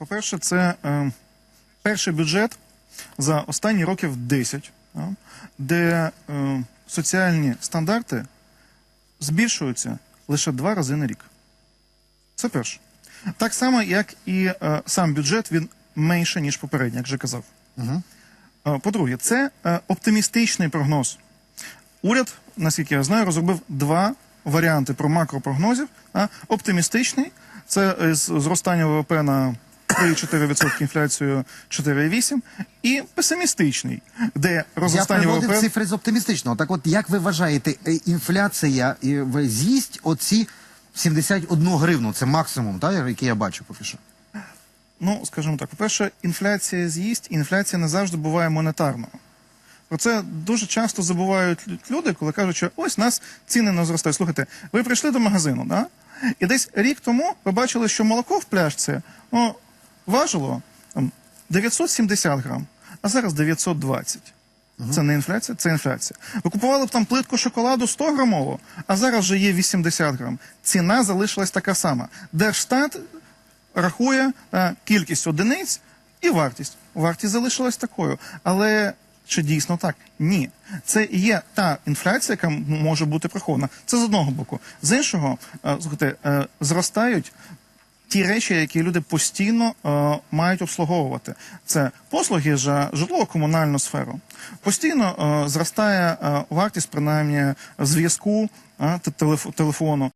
По-перше, це е, перший бюджет за останні років 10, а, де е, соціальні стандарти збільшуються лише два рази на рік. Це перше. Так само, як і е, сам бюджет, він менше, ніж попередній, як вже казав. Угу. Е, По-друге, це е, оптимістичний прогноз. Уряд, наскільки я знаю, розробив два варіанти про макропрогнозів. А, Оптимістичний це е, зростання ВВП на 3-4% інфляцію 4,8%. І песимістичний, де Я розростання приводив ВВП цифри з оптимістичного. Так от, як ви вважаєте, е, інфляція е, з'їсть оці 71 гривну? Це максимум, так, який я бачу поки що. Ну, скажімо так, по-перше, інфляція з'їсть, інфляція не завжди буває монетарною. Про це дуже часто забувають люди, коли кажуть, що ось нас ціни не зростають. Слухайте, ви прийшли до магазину, да? і десь рік тому ви бачили, що молоко в пляшці ну, важило 970 грам, а зараз 920. Це не інфляція, це інфляція. Ви купували б там плитку шоколаду 100 грамову, а зараз вже є 80 грам. Ціна залишилась така сама. Держстат рахує е, кількість одиниць і вартість. Вартість залишилась такою. Але чи дійсно так? Ні. Це і є та інфляція, яка може бути прихована. Це з одного боку. З іншого, е, слухайте, е, зростають. Ті речі, які люди постійно е, мають обслуговувати, це послуги за житлово-комунальну сферу. Постійно е, зростає е, вартість принаймні зв'язку, е, телеф- телефону.